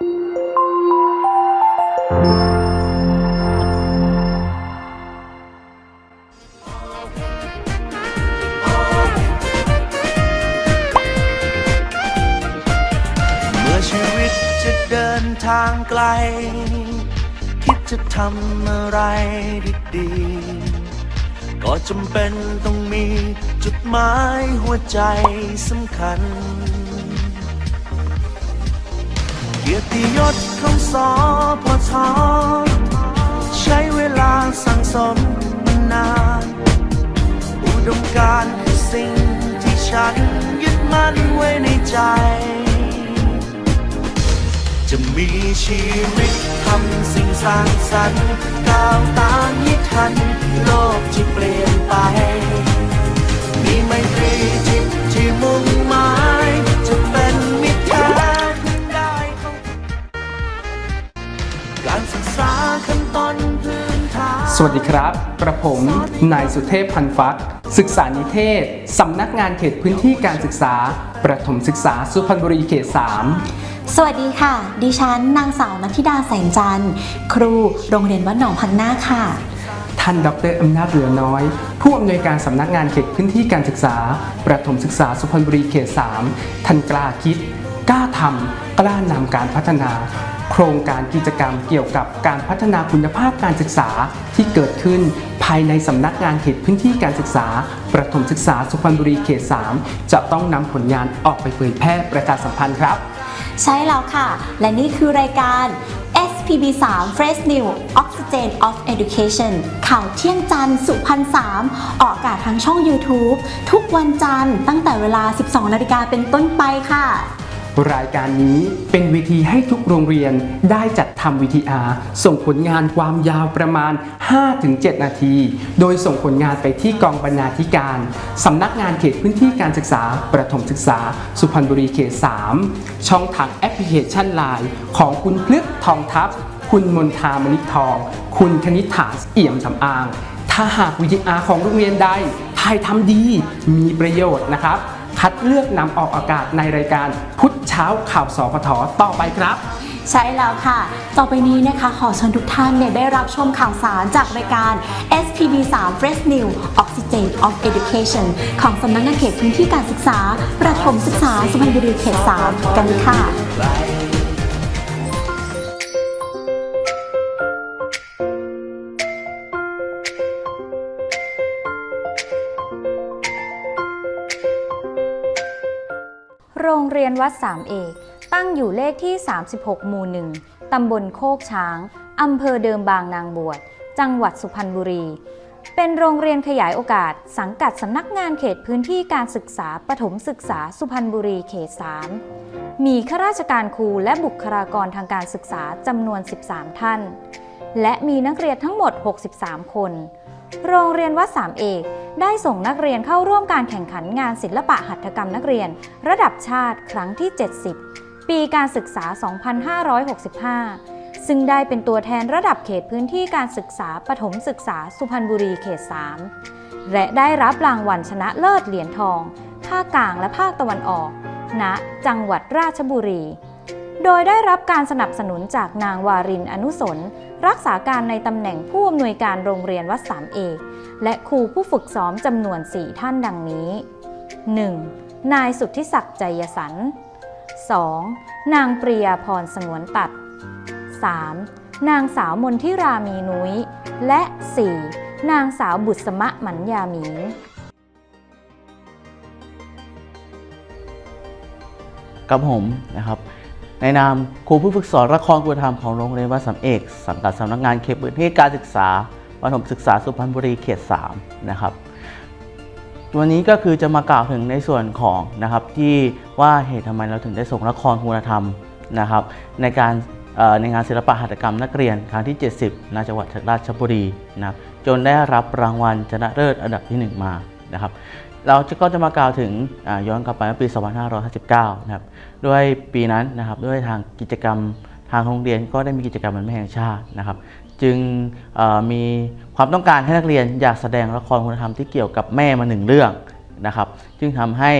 เมื่อชีวิตจะเดินทางไกล คิดจะทำอะไรดีๆ ก็จำเป็นต้องมีจุดหมายหัวใจสำคัญ กียรติยศของสอพอทอใช้เวลาสั่งสมมานาน อุดมการคือสิ่งที่ฉันยึดมั่นไว้ในใจ จะมีชีวิตทำสิ่งสร้างสรรค์ก้าวตามให้ทัน โลกที่เปลี่ยนไป มีไม่ตรี การศึกษาขั้นต้นพื้นฐานสวัสดีครับ กระผม นายสุเทพพันฟัก ศึกษานิเทศ สำนักงานเขตพื้นที่การศึกษา ประถมศึกษาสุพรรณบุรีเขต 3สวัสดีค่ะ ดิฉันนางสาวนัทธิดาแสงจันทร์ ครูโรงเรียนวัดหนองพังนาคค่ะ ท่านดรอำนาจเหลือน้อย ผู้อำนวยการสำนักงานเขตพื้นที่การศึกษา ประถมศึกษาสุพรรณบุรีเขต 3 ท่านกล้าคิด กล้าทำกล้านำการพัฒนา โครงการกิจกรรมเกี่ยวกับการพัฒนาคุณภาพการศึกษาที่เกิดขึ้นภายในสำนักงานเขตพื้นที่การศึกษา ประถมศึกษาสุพรรณบุรีเขต 3 จะต้องนำผลงานออกไปเผยแพร่ประชาสัมพันธ์ครับ ใช่แล้วค่ะ และนี่คือรายการ SPB 3 Fresh New Oxygen of Education ข่าวเที่ยงจันทร์สุพรรณ3ออกอากาศทางช่อง YouTube ทุกวันจันทร์ตั้งแต่เวลา 12 นาฬิกาเป็นต้นไปค่ะ รายการนี้เป็นเวทีให้ทุกโรงเรียนได้จัดทำ VTR ส่งผลงานความยาวประมาณ 5-7 นาที โดยส่งผลงานไปที่กองบรรณาธิการสำนักงานเขตพื้นที่การศึกษา ประถมศึกษา สุพรรณบุรีเขต 3 ช่องทางแอปพลิเคชันไลน์ของคุณพลึกทองทัพ คุณมนทามณิทอง คุณคณิษฐาเอี่ยมสำอาง ถ้าหากวิทยาของโรงเรียนใดถ่ายทำดีมีประโยชน์นะครับ คัดเลือกนำออกอากาศในรายการพุธเช้าข่าวสพทต่อไปครับ ใช่แล้วค่ะ ต่อไปนี้นะคะขอเชิญทุกท่านเนี่ยได้รับชมข่าวสารจากรายการ SPB 3 Fresh New Oxygen of Education ของสำนักงานเขตพื้นที่การศึกษา ประถมศึกษาสุพรรณบุรีเขต 3 กันค่ะ วัดสามเอก ตั้งอยู่เลขที่ 36 หมู่หนึ่งตำบลโคกช้าง อำเภอเดิมบางนางบวช จังหวัดสุพรรณบุรี เป็นโรงเรียนขยายโอกาส สังกัดสำนักงานเขตพื้นที่การศึกษาปฐมศึกษาสุพรรณบุรีเขต 3 มีข้าราชการครูและบุคลากรทางการศึกษาจำนวน 13 ท่าน และมีนักเรียนทั้งหมด 63 คน โรงเรียนวัดสามเอกได้ส่งนักเรียนเข้าร่วมการแข่งขันงานศิลปะหัตถกรรมนักเรียน ระดับชาติครั้งที่ 70 ปีการศึกษา 2565 ซึ่งได้เป็นตัวแทนระดับเขตพื้นที่การศึกษาปฐมศึกษาสุพรรณบุรีเขต 3 และได้รับรางวัลชนะเลิศเหรียญทอง ภาคกลางและภาคตะวันออก ณ จังหวัดราชบุรี โดยได้รับการสนับสนุนจากนางวารินอนุสนรักษาการในตำแหน่งผู้อำนวยการโรงเรียนวัดสามเอกและครูผู้ฝึกซ้อมจำนวน 4 ท่านดังนี้ 1. นายสุทธิศักดิ์ใจยสัน 2. นางปริยาพรสงวนตัด 3. นางสาวมนทิรามีนุ้ย และ 4. นางสาวบุษมะหมันยาหมีกับผมนะครับ ในนามครูผู้ฝึกสอนละครคุณธรรมของโรงเรียนวัดสามเอกสังกัดสำนักงานเขตพื้นที่การศึกษาประถมศึกษาสุพรรณบุรีเขต 3 นะครับ วันนี้ก็คือจะมากล่าวถึงในส่วนของนะครับที่ว่าเหตุทำไมเราถึงได้ส่งละครคุณธรรมนะครับ ในการในงานศิลปะหัตถกรรมนักเรียนครั้งที่ 70ณจังหวัดราชบุรีนะครับจนได้รับรางวัลชนะเลิศอันดับที่ 1 มานะครับ เราก็จะมากล่าวถึงย้อนกลับไปเมื่อปี 2559 นะครับ ด้วยปีนั้นนะครับด้วยทางกิจกรรมทางโรงเรียนก็ได้มีกิจกรรมวันแม่แห่งชาตินะครับ จึงมีความต้องการให้นักเรียนอยากแสดงละครคุณธรรมที่เกี่ยวกับแม่มาหนึ่งเรื่องนะครับ จึงทำให้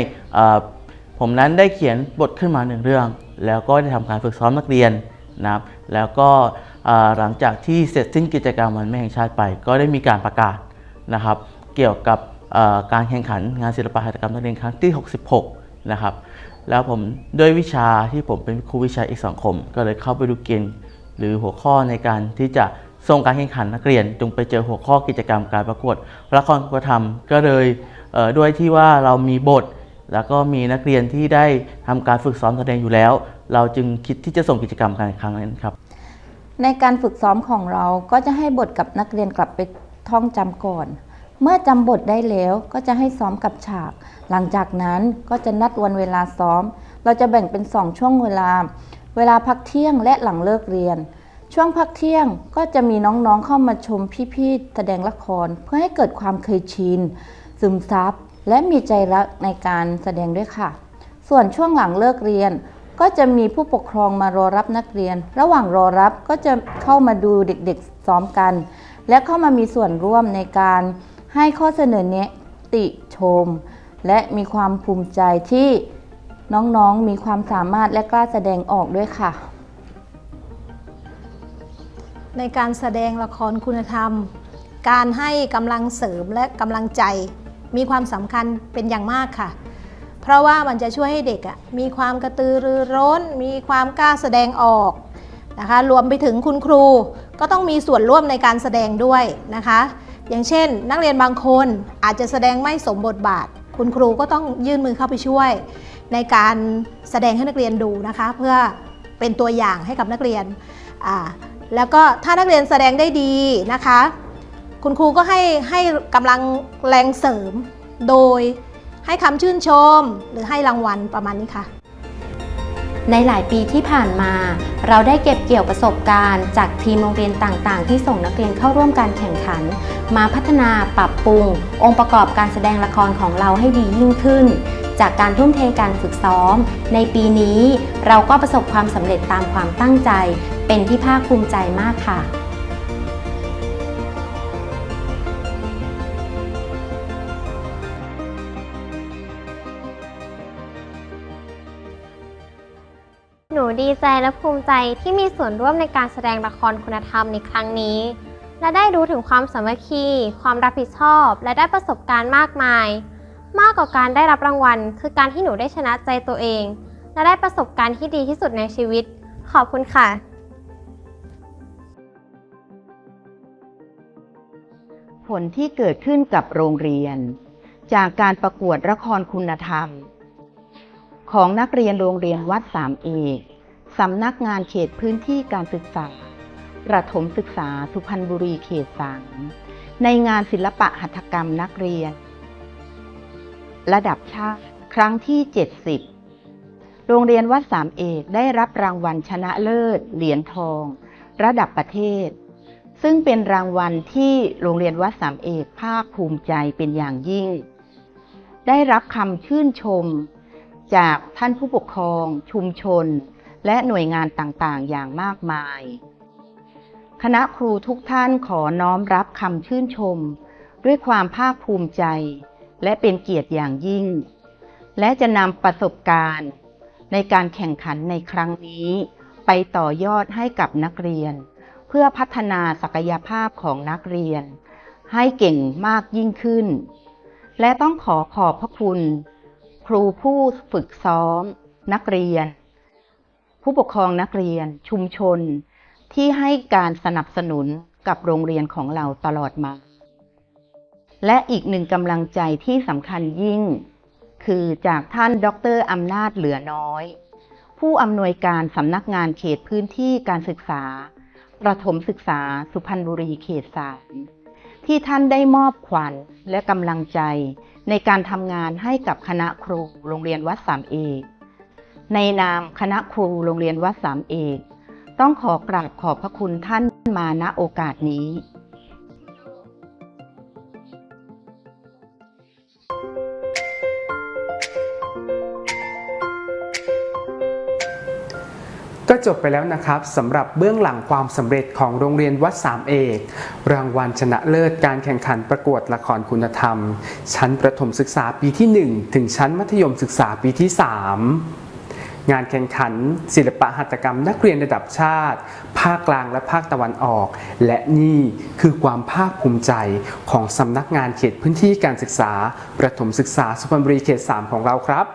ผมนั้นได้เขียนบทขึ้นมาหนึ่งเรื่อง แล้วก็ได้ทำการฝึกซ้อมนักเรียนนะครับ แล้วก็หลังจากที่เสร็จสิ้นกิจกรรมวันแม่แห่งชาติไป ก็ได้มีการประกาศนะครับ เกี่ยวกับ การแข่งขันงานศิลปะหัตถกรรมนักเรียนครั้งที่ 66 นะครับ แล้วผมด้วยวิชาที่ผมเป็นครูวิชาเอกสังคม ก็เลยเข้าไปดูเกณฑ์หรือหัวข้อในการที่จะส่งการแข่งขันนักเรียนจงไปเจอหัวข้อกิจกรรมการประกวดละครคุณธรรมก็เลยเด้วยที่ว่าเรามีบท แล้วก็มีนักเรียนที่ได้ทำการฝึกซ้อมแสดงอยู่แล้ว เราจึงคิดที่จะส่งกิจกรรมการครั้งนั้นครับ ในการฝึกซ้อมของเราก็จะให้บทกับนักเรียนกลับไปท่องจำก่อน เมื่อจำบทได้แล้วก็จะให้ซ้อมกับฉาก หลังจากนั้นก็จะนัดวันเวลาซ้อม เราจะแบ่งเป็น2ช่วงเวลา เวลาพักเที่ยงและหลังเลิกเรียน ช่วงพักเที่ยงก็จะมีน้องๆเข้ามาชมพี่ๆแสดงละคร เพื่อให้เกิดความเคยชินซึมซับและมีใจรักในการแสดงด้วยค่ะ ส่วนช่วงหลังเลิกเรียน ก็จะมีผู้ปกครองมารอรับนักเรียน ระหว่างรอรับก็จะเข้ามาดูเด็กๆซ้อมกัน และเข้ามามีส่วนร่วมในการ ให้ข้อเสนอแนะติชม และมีความภูมิใจที่น้องๆมีความสามารถและกล้าแสดงออกด้วยค่ะ ในการแสดงละครคุณธรรม การให้กำลังเสริมและกำลังใจ มีความสำคัญเป็นอย่างมากค่ะ เพราะว่ามันจะช่วยให้เด็กอะมีความกระตือรือร้น มีความกล้าแสดงออกนะคะ รวมไปถึงคุณครูก็ต้องมีส่วนร่วมในการแสดงด้วยนะคะ อย่างเช่น นักเรียนบางคนอาจจะแสดงไม่สมบทบาท คุณครูก็ต้องยื่นมือเข้าไปช่วย ในการแสดงให้นักเรียนดูนะคะ เพื่อเป็นตัวอย่างให้กับนักเรียน แล้วก็ถ้านักเรียนแสดงได้ดีนะคะ คุณครูก็ให้ให้กำลังแรงเสริม โดยให้คำชื่นชม หรือให้รางวัลประมาณนี้ค่ะ ในหลายปีที่ผ่านมา เราได้เก็บเกี่ยวประสบการณ์จากทีมโรงเรียนต่างๆ ที่ส่งนักเรียนเข้าร่วมการแข่งขัน มาพัฒนาปรับปรุง องค์ประกอบการแสดงละครของเราให้ดียิ่งขึ้น จากการทุ่มเทการฝึกซ้อม ในปีนี้เราก็ประสบความสำเร็จตามความตั้งใจ เป็นที่ภาคภูมิใจมากค่ะ ดีใจและภูมิใจที่มีส่วนร่วมในการแสดงละครคุณธรรมในครั้งนี้ และได้รู้ถึงความสามัคคี ความรับผิดชอบ และได้ประสบการณ์มากมาย มากกว่าการได้รับรางวัล คือการที่หนูได้ชนะใจตัวเอง และได้ประสบการณ์ที่ดีที่สุดในชีวิต ขอบคุณค่ะ ผลที่เกิดขึ้นกับโรงเรียน จากการประกวดละครคุณธรรมของนักเรียนโรงเรียนวัดสามเอก สำนักงานเขตพื้นที่การศึกษา ประถมศึกษาสุพรรณบุรีเขตสามในงานศิลปะหัตถกรรมนักเรียน ระดับชาติครั้งที่ 70 โรงเรียนวัดสามเอกได้รับรางวัลชนะเลิศ เหรียญทอง ระดับประเทศ ซึ่งเป็นรางวัลที่โรงเรียนวัดสามเอกภาคภูมิใจเป็นอย่างยิ่ง ได้รับคำชื่นชม จากท่านผู้ปกครอง ชุมชน และหน่วยงานต่างๆ อย่างมากมาย คณะครูทุกท่านขอน้อมรับคำชื่นชม ด้วยความภาคภูมิใจ และเป็นเกียรติอย่างยิ่ง และจะนำประสบการณ์ ในการแข่งขันในครั้งนี้ ไปต่อยอดให้กับนักเรียน เพื่อพัฒนาศักยภาพของนักเรียน ให้เก่งมากยิ่งขึ้น และต้องขอขอบพระคุณ ครูผู้ฝึกซ้อม นักเรียน ผู้ปกครองนักเรียน ชุมชน ที่ให้การสนับสนุนกับโรงเรียนของเราตลอดมา และอีกหนึ่งกำลังใจที่สำคัญยิ่ง คือจากท่านดรอำนาจเหลือน้อย ผู้อำนวยการสำนักงานเขตพื้นที่การศึกษา ประถมศึกษาสุพรรณบุรีเขตสามที่ท่านได้มอบขวัญและกำลังใจในการทำงานให้กับคณะครูโรงเรียนวัดสามเอก ในนามคณะครูโรงเรียนวัดสามเอก ต้องขอกราบขอบพระคุณท่านมาณโอกาสนี้ ก็จบไปแล้วนะครับสำหรับเบื้องหลังความสำเร็จของโรงเรียนวัดสามเอก รางวัลชนะเลิศการแข่งขันประกวดละครคุณธรรม ชั้นประถมศึกษาปีที่ 1 ถึงชั้นมัธยมศึกษาปีที่ 3 งานแข่งขัน ศิลปะหัตถกรรม นักเรียนระดับชาติ ภาคกลางและภาคตะวันออก และนี่คือความภาคภูมิใจของสำนักงานเขตพื้นที่การศึกษา ประถมศึกษาสุพรรณบุรีเขต 3 ของเราครับ